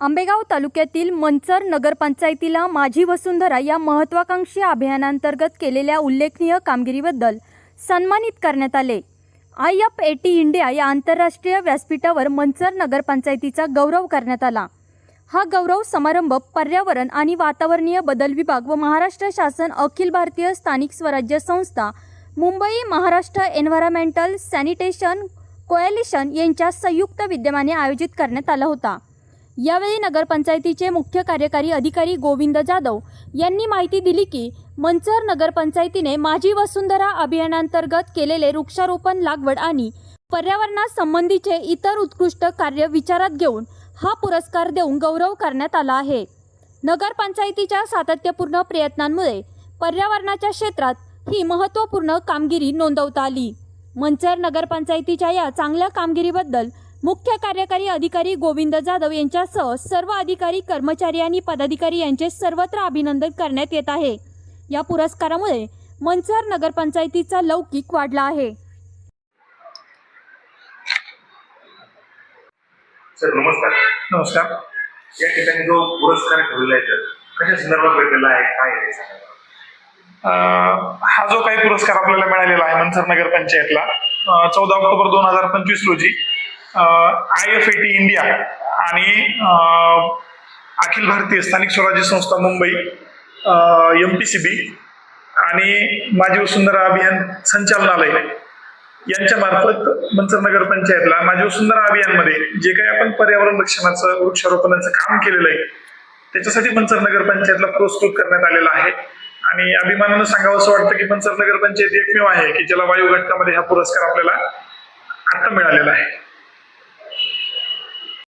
आंबेगाव तालुक्यातील मंचर नगरपंचायतीला माझी वसुंधरा या महत्त्वाकांक्षी अभियानांतर्गत केलेल्या उल्लेखनीय कामगिरीबद्दल सन्मानित करण्यात आले. I F A T India या आंतरराष्ट्रीय व्यासपीठावर मंचर नगरपंचायतीचा गौरव करण्यात आला. हा गौरव समारंभ पर्यावरण आणि वातावरणीय बदल विभाग व महाराष्ट्र शासन अखिल भारतीय स्थानिक स्वराज्य संस्था Mumbai Maharashtra environmental sanitation coalition यांच्या संयुक्त विद्यमाने आयोजित करण्यात आला होता. यावेळी नगरपंचायतीचे मुख्य कार्यकारी अधिकारी गोविंद जाधव यांनी माहिती दिली की मंचर नगरपंचायतीने माझी वसुंधरा अभियानांतर्गत केलेले वृक्षारोपण लागवड आणि पर्यावरणासंबंधीचे इतर उत्कृष्ट कार्य विचारात घेऊन हा पुरस्कार देऊन गौरव करण्यात आला आहे. नगरपंचायतीच्या सातत्यपूर्ण प्रयत्नांमुळे पर्यावरणाच्या क्षेत्रात ही महत्त्वपूर्ण कामगिरी नोंदवता आली. मंचर नगरपंचायतीच्या या चांगल्या कामगिरीबद्दल मुख्य कार्यकारी अधिकारी गोविंद जाधव यांच्यासह सर्व अधिकारी कर्मचारी आणि पदाधिकारी यांचे सर्वत्र अभिनंदन करण्यात येत आहे. या पुरस्कारामुळे मंचर नगरपंचायतीचा लौकिक वाढला आहे. सर नमस्कार. नमस्कार. या ठिकाणी जो पुरस्कार ठेवलेला आहे सर कशा संदर्भात भेटलेला आहे काय आहे? हे सांगा. अं, हा जो काही पुरस्कार आपल्याला मिळालेला आहे मनसर नगर पंचायतला चौदा ऑक्टोबर दोन हजार पंचवीस रोजी I F A T India आणि अखिल भारतीय स्थानिक स्वराज्य संस्था Mumbai M P C B आणि माझी वसुंधरा अभियान संचालनालय यांच्या मार्फत मंचर नगर पंचायतला माझी वसुंधरा अभियानमध्ये जे काही आपण पर्यावरण रक्षणाचं वृक्षारोपणाचं काम केलेलं आहे त्याच्यासाठी मंचर नगर पंचायतला पुरस्कृत करण्यात आलेला आहे. आणि अभिमानानं सांगावं असं वाटतं की मंचर नगर पंचायत एकमेव आहे की ज्याला वायू घटकामध्ये हा पुरस्कार आपल्याला आता मिळालेला आहे.